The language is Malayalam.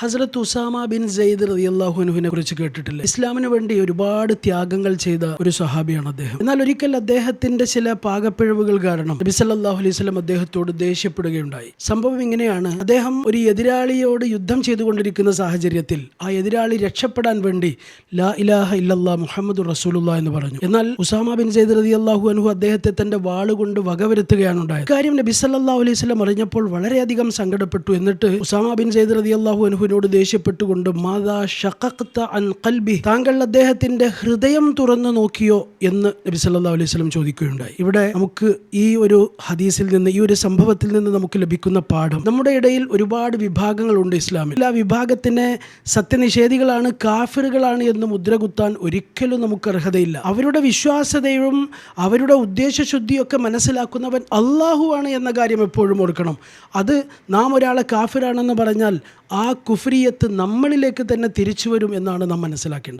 ഹസ്രത്ത് ഉസാമ ബിൻ സെയ്ദ് റളിയല്ലാഹുവിനെ കുറിച്ച് കേട്ടിട്ടില്ല? ഇസ്ലാമിന് വേണ്ടി ഒരുപാട് ത്യാഗങ്ങൾ ചെയ്ത ഒരു സഹാബിയാണ് അദ്ദേഹം. എന്നാൽ ഒരിക്കൽ അദ്ദേഹത്തിന്റെ ചില പാകപ്പിഴവുകൾ കാരണം നബി സല്ലല്ലാഹു അലൈഹി സ്വലം അദ്ദേഹത്തോട് ദേഷ്യപ്പെടുകയുണ്ടായി. സംഭവം ഇങ്ങനെയാണ്. അദ്ദേഹം ഒരു എതിരാളിയോട് യുദ്ധം ചെയ്തുകൊണ്ടിരിക്കുന്ന സാഹചര്യത്തിൽ ആ എതിരാളി രക്ഷപ്പെടാൻ വേണ്ടി ലാ ഇലാഹ ഇല്ലല്ലാ മുഹമ്മദ് റസൂലുള്ള എന്ന് പറഞ്ഞു. എന്നാൽ ഉസാമ ബിൻ സെയ്ദ് റളിയല്ലാഹു അനുഹു അദ്ദേഹത്തെ തന്റെ വാളുകൊണ്ട് വകവരുത്തുകയാണ് ഉണ്ടായത്. കാര്യം നബി സല്ലല്ലാഹു അലൈഹി സ്വലം അറിഞ്ഞപ്പോൾ വളരെയധികം സങ്കടപ്പെട്ടു. എന്നിട്ട് ഉസാമ ബിൻ സെയ്ദ് റളിയല്ലാഹു അൻഹുവിനോട് ദേഷ്യപ്പെട്ടുകൊണ്ട് മാതാ ഷഖഖ്ത അൻ കൽബി താങ്കൾ അദ്ദേഹത്തിന്റെ ഹൃദയം തുറന്നു നോക്കിയോ? എന്ന് നബി സല്ലല്ലാഹു അലൈഹി വസല്ലം ചോദിക്കുകയുണ്ടായി. ഇവിടെ നമുക്ക് ഈ ഒരു ഹദീസിൽ നിന്ന് ഈ ഒരു സംഭവത്തിൽ നിന്ന് നമുക്ക് ലഭിക്കുന്ന പാഠം. നമ്മുടെ ഇടയിൽ ഒരുപാട് വിഭാഗങ്ങളുണ്ട് ഇസ്ലാമിൽ. എല്ലാ വിഭാഗത്തിനെ സത്യനിഷേധികളാണ് കാഫിറുകളാണ് എന്ന് മുദ്രകുത്താൻ ഒരിക്കലും നമുക്ക് അർഹതയില്ല. അവരുടെ വിശ്വാസതയും അവരുടെ ഉദ്ദേശശുദ്ധിയൊക്കെ മനസ്സിലാക്കുന്നവൻ അള്ളാഹുവാണ് എന്ന കാര്യം എപ്പോഴും ഓർക്കണം. അത് നാം ഒരാളെ കാഫിറാണെന്ന് പറഞ്ഞാൽ ആ കുഫ്രിയത്ത് നമ്മളിലേക്ക് തന്നെ തിരിച്ചു വരും എന്നാണ് നാം മനസ്സിലാക്കേണ്ടത്.